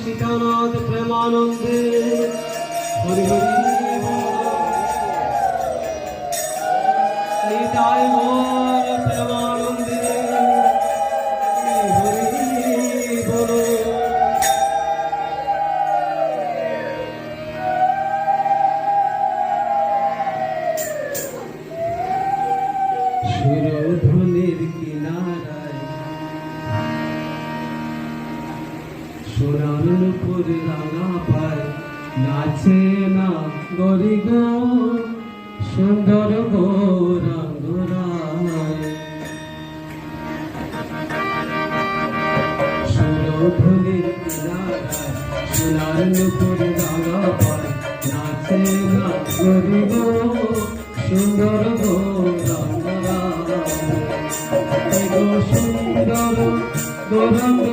সীতানাথ প্রেমানন্দে হরি হরি। নিতাই সোনার রাঙা পায় নাচে না গরি গো, সুন্দর গৌরাঙ্গরায়। কিনারায় সোনার উপর রাঙা পায় নাচে না গরি গো, সুন্দর গৌরাঙ্গরায়। সুন্দর গৌরাঙ্গরায়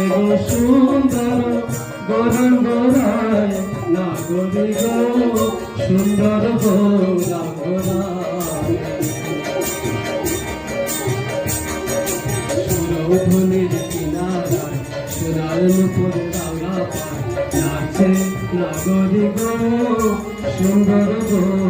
এগো সুন্দর গৌরাঙ্গরায় নাগরি গো, সুন্দর গৌরাঙ্গরায় সুরধ্বনির কিনারায় সোনার নুপুর রাঙা পায়। নাচে নাগরি গো, সুন্দর সুন্দর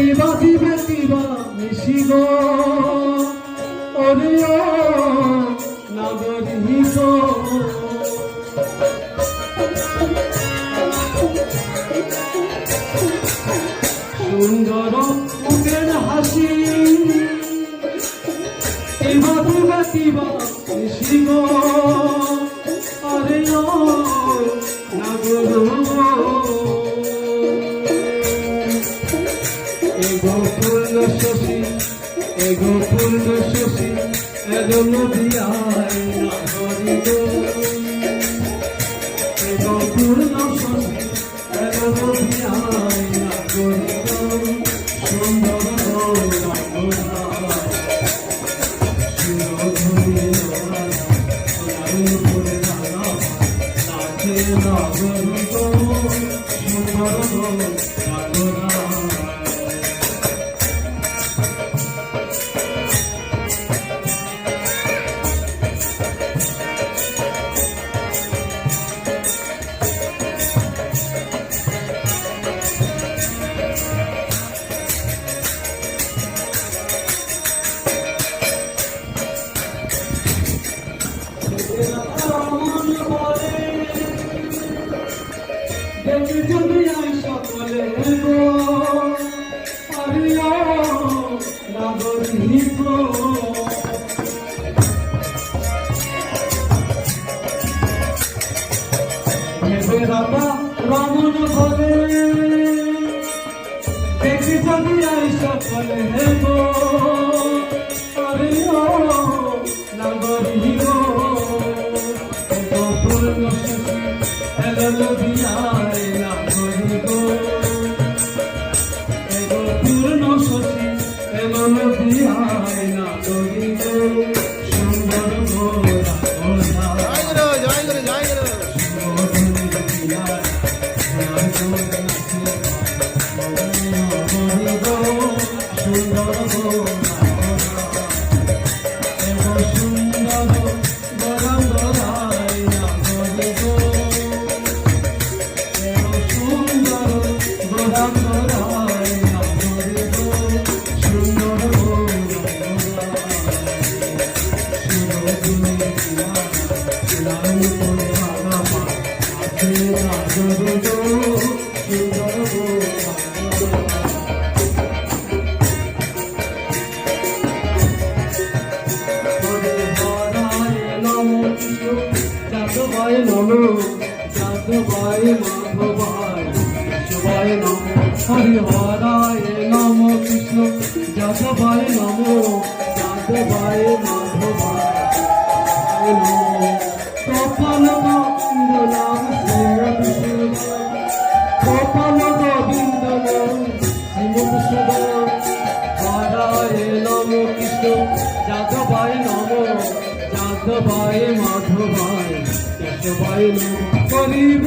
দিবে কিবা মিশি গো ওরে ও নাগরিক সুন্দর মুখের হাসি কিবা দিবে কিবা মিশি গো আরে এগো পূর্ণ শশী এগো নদিয়ায় এগো পূর্ণ শশী এগো নদিয়ায় নাগরি গো সুন্দর রমন বলে দেখি যদি আই সকলে গো যাদবায় নম যাদবায় মাধবায় সবাই নম হরি হরায় নম কৃষ্ণ যাদবায় নম যাদবায় মাধবায় নম। কপাল গোবিন্দ নাম কপাল গোবিন্দ নাম শ্রীমৎ রাধায় নম কৃষ্ণ যাদবায় নম যাদবায় মাধবায়। নম হরিব